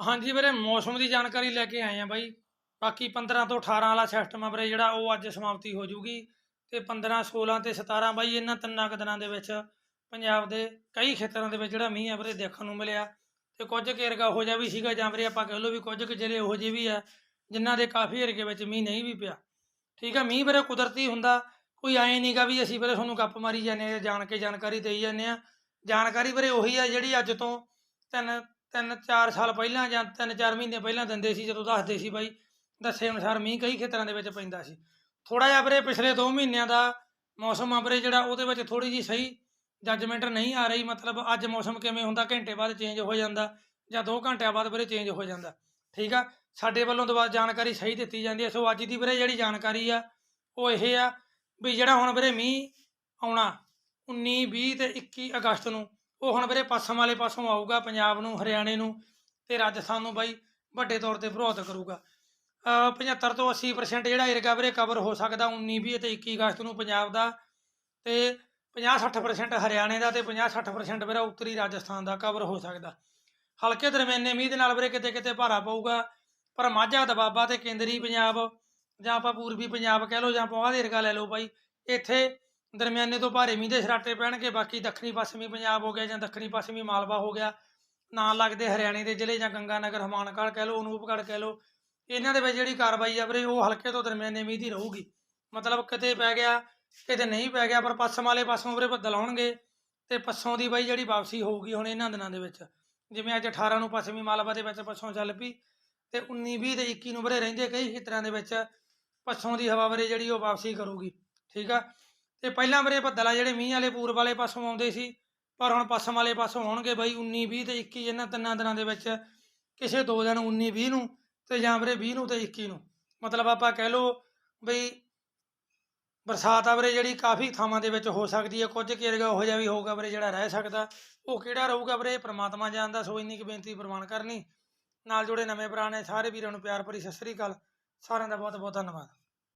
ਹਾਂਜੀ ਵੀਰੇ, ਮੌਸਮ ਦੀ ਜਾਣਕਾਰੀ ਲੈ ਕੇ ਆਏ ਆ ਬਾਈ। ਬਾਕੀ 15 ਤੋਂ 18 ਵਾਲਾ ਸਿਸਟਮ ਆ ਵੀਰੇ, ਜਿਹੜਾ ਉਹ ਅੱਜ ਸਮਾਪਤੀ ਹੋ ਜੂਗੀ ਤੇ 15 16 ਤੇ 17 ਬਾਈ, ਇਹਨਾਂ ਤਿੰਨਾਂ ਕੁ ਦਿਨਾਂ ਦੇ ਵਿੱਚ ਪੰਜਾਬ ਦੇ ਕਈ ਖੇਤਰਾਂ ਦੇ ਵਿੱਚ ਜਿਹੜਾ ਮੀਂਹ ਆ ਵੀਰੇ, ਦੇਖਣ ਨੂੰ ਮਿਲਿਆ। ਤੇ ਕੁਝ ਕੁ ਏਰਗਾ ਹੋ ਜਾ ਵੀ ਸੀਗਾ, ਜਾਂ ਵੀਰੇ ਆਪਾਂ ਕਹਿ ਲਓ ਵੀ ਕੁਝ ਕੁ ਜ਼ਿਲ੍ਹੇ ਉਹੋ ਜਿਹੇ ਵੀ ਆ, ਜਿਨ੍ਹਾਂ ਦੇ ਕਾਫੀ ਏਰਗੇ ਵਿੱਚ ਮੀਂਹ ਨਹੀਂ ਵੀ ਪਿਆ। ਠੀਕ ਆ, ਮੀਂਹ ਵੀਰੇ ਕੁਦਰਤੀ ਹੁੰਦਾ। ਕੋਈ ਐਂ ਨਹੀਂਗਾ ਵੀ ਅਸੀਂ ਵੀਰੇ ਤੁਹਾਨੂੰ ਗੱਪ ਮਾਰੀ ਜਾਂਦੇ ਆ ਜਾਣ ਕੇ ਜਾਣਕਾਰੀ ਦੇਈ ਜਾਂਦੇ ਆ। ਜਾਣਕਾਰੀ ਵੀਰੇ ਉਹੀ ਆ ਜਿਹੜੀ ਅੱਜ ਤੋਂ ਤਿੰਨ ਤਿੰਨ ਚਾਰ ਸਾਲ ਪਹਿਲਾਂ ਜਾਂ ਤਿੰਨ ਚਾਰ ਮਹੀਨੇ ਪਹਿਲਾਂ ਦਿੰਦੇ ਸੀ, ਜਦੋਂ ਦੱਸਦੇ ਸੀ ਬਾਈ, ਦੱਸੇ ਅਨੁਸਾਰ ਮੀਂਹ ਕਈ ਖੇਤਰਾਂ ਦੇ ਵਿੱਚ ਪੈਂਦਾ ਸੀ। ਥੋੜਾ ਜਿਹਾ ਵੀਰੇ ਪਿਛਲੇ 2 ਮਹੀਨਿਆਂ ਦਾ ਮੌਸਮ ਆ ਜਿਹੜਾ ਉਹਦੇ ਵਿੱਚ ਥੋੜੀ ਜੀ ਸਹੀ ਜੱਜਮੈਂਟ ਨਹੀਂ ਆ ਰਹੀ, ਮਤਲਬ ਅੱਜ ਮੌਸਮ ਕਿਵੇਂ ਹੁੰਦਾ, ਘੰਟੇ ਬਾਅਦ ਚੇਂਜ ਹੋ ਜਾਂਦਾ ਜਾਂ 2 ਘੰਟਿਆਂ ਬਾਅਦ ਵੀਰੇ ਚੇਂਜ ਹੋ ਜਾਂਦਾ। ਠੀਕ ਆ? ਸਾਡੇ ਵੱਲੋਂ ਦੁਬਾਰਾ ਜਾਣਕਾਰੀ ਸਹੀ ਦਿੱਤੀ ਜਾਂਦੀ ਹੈ। ਸੋ ਅੱਜ ਦੀ ਵੀਰੇ ਜਿਹੜੀ ਜਾਣਕਾਰੀ ਆ, ਉਹ ਇਹ ਆ ਵੀ ਜਿਹੜਾ ਹੁਣ ਵੀਰੇ ਮੀਂਹ ਆਉਣਾ 19 20 ਤੇ 21 ਅਗਸਤ ਨੂੰ ਉਹ ਹੁਣ ਵੀਰੇ ਪੱਛਮ ਵਾਲੇ ਪਾਸੋਂ ਆਊਗਾ ਪੰਜਾਬ ਨੂੰ ਹਰਿਆਣੇ ਨੂੰ ਤੇ ਰਾਜਸਥਾਨ ਨੂੰ ਬਾਈ ਵੱਡੇ ਤੌਰ ਤੇ ਪ੍ਰਭਾਵਿਤ ਕਰੂਗਾ। ਅ, 75 ਤੋਂ 80% ਜਿਹੜਾ ਏਰੀਆ ਵੀਰੇ ਕਵਰ ਹੋ ਸਕਦਾ 19 20 ਤੇ 21 ਅਗਸਤ ਨੂੰ ਪੰਜਾਬ ਦਾ ਤੇ 50-60% ਹਰਿਆਣੇ ਦਾ ਤੇ 50-60% ਵੀਰੇ ਉੱਤਰੀ ਰਾਜਸਥਾਨ ਦਾ ਕਵਰ ਹੋ ਸਕਦਾ। ਹਲਕੇ ਦਰਮਿਆਨੇ ਮੀਂਹ ਦੇ ਨਾਲ ਵੀਰੇ ਕਿਤੇ ਕਿਤੇ ਭਾਰਾ ਪਊਗਾ ਪਰ ਮਾਝਾ ਦਬਾਬਾ ਤੇ ਕੇਂਦਰੀ ਪੰਜਾਬ ਜਾਂ ਆਪਾਂ ਪੂਰਬੀ ਪੰਜਾਬ ਕਹਿ ਲਓ ਜਾਂ ਪਵਾਹ ਦੇ ਏਰੀਆ ਲੈ ਲਓ ਬਾਈ ਇੱਥੇ ਦਰਮਿਆਨੇ ਤੋਂ ਭਾਰੇ ਮੀਂਹ ਦੇ ਸਰਾਟੇ ਪੈਣਗੇ, ਬਾਕੀ ਦੱਖਣੀ ਪੱਛਮੀ ਪੰਜਾਬ ਹੋ ਗਿਆ ਜਾਂ ਦੱਖਣੀ ਪੱਛਮੀ ਮਾਲਵਾ ਹੋ ਗਿਆ ਨਾਲ ਲੱਗਦੇ ਹਰਿਆਣੇ ਦੇ ਜ਼ਿਲ੍ਹੇ ਜਾਂ ਗੰਗਾਨਗਰ ਹਮਾਨਗੜ੍ਹ ਕਹਿ ਲਓ, ਅਨੂਪਗੜ੍ਹ ਕਹਿ ਲਓ, ਇਹਨਾਂ ਦੇ ਵਿੱਚ ਜਿਹੜੀ ਕਾਰਵਾਈ ਆ ਵੀਰੇ, ਉਹ ਹਲਕੇ ਤੋਂ ਦਰਮਿਆਨੇ ਮੀਂਹ ਦੀ ਰਹੂਗੀ। ਮਤਲਬ ਕਿਤੇ ਪੈ ਗਿਆ, ਕਿਤੇ ਨਹੀਂ ਪੈ ਗਿਆ, ਪਰ ਪੱਛਮ ਵਾਲੇ ਪਾਸੋਂ ਵੀਰੇ ਬੱਦਲ ਆਉਣਗੇ ਤੇ ਪੱਛੋਂ ਦੀ ਬਾਈ ਜਿਹੜੀ ਵਾਪਸੀ ਹੋਊਗੀ ਹੁਣ ਇਹਨਾਂ ਦਿਨਾਂ ਦੇ ਵਿੱਚ। ਜਿਵੇਂ ਅੱਜ 18 ਨੂੰ ਪੱਛਮੀ ਮਾਲਵਾ ਦੇ ਵਿੱਚ ਪੱਛੋਂ ਚੱਲ ਪਈ ਤੇ 19 20 ਤੇ 21 ਨੂੰ ਵੀਰੇ ਰਹਿੰਦੇ ਕਈ ਖੇਤਰਾਂ ਦੇ ਵਿੱਚ ਪੱਛੋਂ ਦੀ ਹਵਾ ਵੀਰੇ ਜਿਹੜੀ ਉਹ ਵਾਪਸੀ ਕਰੂਗੀ, ਠੀਕ ਆ? ਤੇ ਪਹਿਲਾਂ ਵੀਰੇ ਬੱਦਲ ਆ ਜਿਹੜੇ ਮੀਂਹ ਵਾਲੇ, ਪੂਰਬ ਵਾਲੇ ਪਾਸੋਂ ਆਉਂਦੇ ਸੀ, ਪਰ ਹੁਣ ਪੱਛਮ ਵਾਲੇ ਪਾਸੋਂ ਆਉਣਗੇ ਬਾਈ 19 20 ਤੇ 21 ਇਹਨਾਂ ਤਿੰਨਾਂ ਦਿਨਾਂ ਦੇ ਵਿੱਚ ਕਿਸੇ ਦੋ ਦਿਨ 19 20 ਨੂੰ ਤੇ ਜਾਂ ਵੀਰੇ 20 ਨੂੰ ਤੇ 21 ਨੂੰ। ਮਤਲਬ ਆਪਾਂ ਕਹਿ ਲਓ ਬਈ ਬਰਸਾਤ ਆ ਵੀਰੇ ਜਿਹੜੀ ਕਾਫੀ ਥਾਵਾਂ ਦੇ ਵਿੱਚ ਹੋ ਸਕਦੀ ਹੈ, ਕੁਝ ਏਰੀਆ ਉਹ ਜਿਹਾ ਵੀ ਹੋਊਗਾ ਵੀਰੇ ਜਿਹੜਾ ਰਹਿ ਸਕਦਾ। ਉਹ ਕਿਹੜਾ ਰਹੂਗਾ ਵੀਰੇ? ਇਹ ਪ੍ਰਮਾਤਮਾ ਜਾਣਦਾ, ਸੋ ਇੰਨੀ ਕੁ ਬੇਨਤੀ ਪ੍ਰਵਾਨ ਕਰਨੀ। ਨਾਲ ਜੁੜੇ ਨਵੇਂ ਪੁਰਾਣੇ ਸਾਰੇ ਵੀਰਾਂ ਨੂੰ ਪਿਆਰ ਭਰੀ ਸਤਿ ਸ੍ਰੀ ਅਕਾਲ। ਸਾਰਿਆਂ ਦਾ ਬਹੁਤ ਬਹੁਤ ਧੰਨਵਾਦ।